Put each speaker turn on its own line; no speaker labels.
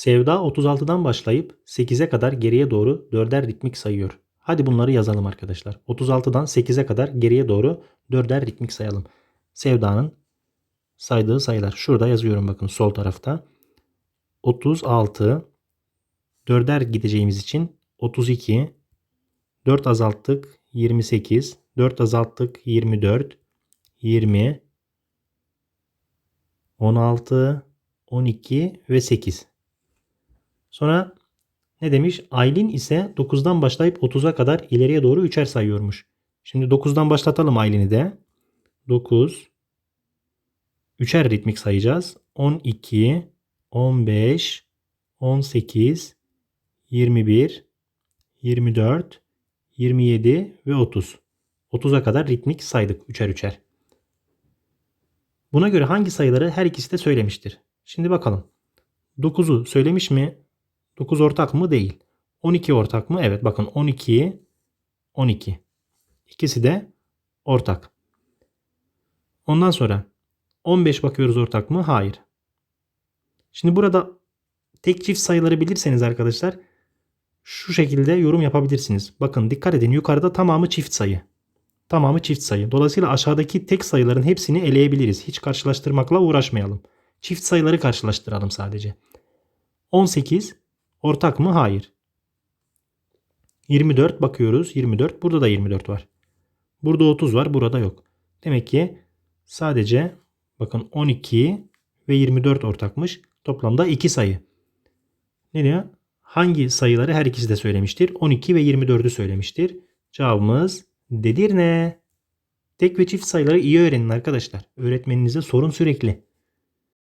Sevda 36'dan başlayıp 8'e kadar geriye doğru dörder ritmik sayıyor. Hadi bunları yazalım arkadaşlar. 36'dan 8'e kadar geriye doğru dörder ritmik sayalım. Sevda'nın saydığı sayılar. Şurada yazıyorum bakın sol tarafta. 36 dörder gideceğimiz için 32 4 azalttık 28 4 azalttık 24 20 16 12 ve 8. Sonra ne demiş? Aylin ise 9'dan başlayıp 30'a kadar ileriye doğru üçer sayıyormuş. Şimdi 9'dan başlatalım Aylin'i de. 9 üçer ritmik sayacağız. 12 15 18 21 24 27 ve 30. 30'a kadar ritmik saydık üçer üçer. Buna göre hangi sayıları her ikisi de söylemiştir? Şimdi bakalım. 9'u söylemiş mi? 9 ortak mı? Değil. 12 ortak mı? Evet bakın 12 12. İkisi de ortak. Ondan sonra 15 bakıyoruz ortak mı? Hayır. Şimdi burada tek çift sayıları bilirseniz arkadaşlar şu şekilde yorum yapabilirsiniz. Bakın dikkat edin yukarıda tamamı çift sayı. Tamamı çift sayı. Dolayısıyla aşağıdaki tek sayıların hepsini eleyebiliriz. Hiç karşılaştırmakla uğraşmayalım. Çift sayıları karşılaştıralım sadece. 18 ortak mı? Hayır. 24 bakıyoruz. 24. Burada da 24 var. Burada 30 var. Burada yok. Demek ki sadece bakın 12 ve 24 ortakmış. Toplamda 2 sayı. Ne diyor? Hangi sayıları her ikisi de söylemiştir? 12 ve 24'ü söylemiştir. Cevabımız Dedirne. Tek ve çift sayıları iyi öğrenin arkadaşlar. Öğretmeninize sorun sürekli.